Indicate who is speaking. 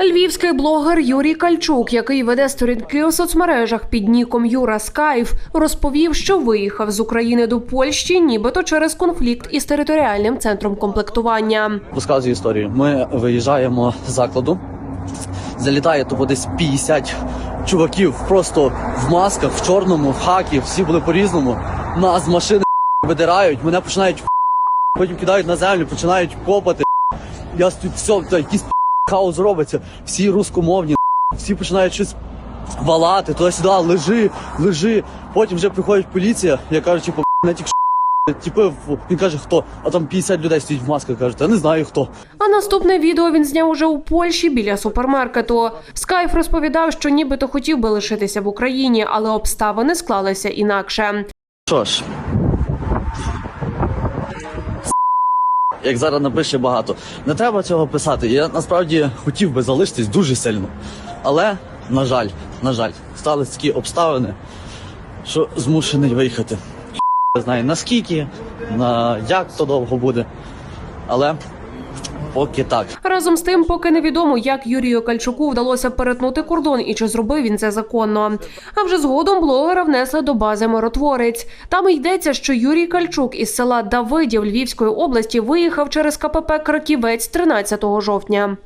Speaker 1: Львівський блогер Юрій Кальчук, який веде сторінки у соцмережах під ніком Юра Скайф, розповів, що виїхав з України до Польщі, нібито через конфлікт із територіальним центром комплектування.
Speaker 2: Розказую історію. Ми виїжджаємо з закладу. Залітає то десь 50 чуваків просто в масках, в чорному, в хакі, всі були по-різному. Нас з машини видирають, мене починають потім кидають на землю, починають копати. Я тут все, та якийсь хаос робиться. Всі рускомовні, всі починають щось валати, туди-сюди, лежи, лежи. Потім вже приходить поліція, я кажу, типу, на тільки Типу, він каже, хто? А там 50 людей стоїть в масках, кажуть, я не знаю хто.
Speaker 1: А наступне відео він зняв уже у Польщі біля супермаркету. Скайф розповідав, що нібито хотів би лишитися в Україні, але обставини склалися інакше.
Speaker 2: Що ж, як зараз напише багато, не треба цього писати. Я насправді хотів би залишитись дуже сильно. Але, на жаль, на жаль, сталися такі обставини, що змушений виїхати. Не знаю наскільки, на як то довго буде. Але поки так.
Speaker 1: Разом з тим, поки невідомо, як Юрію Кальчуку вдалося перетнути кордон і чи зробив він це законно. А вже згодом блогера внесли до бази миротворець. Там йдеться, що Юрій Кальчук із села Давидів Львівської області виїхав через КПП Краківець 13 жовтня.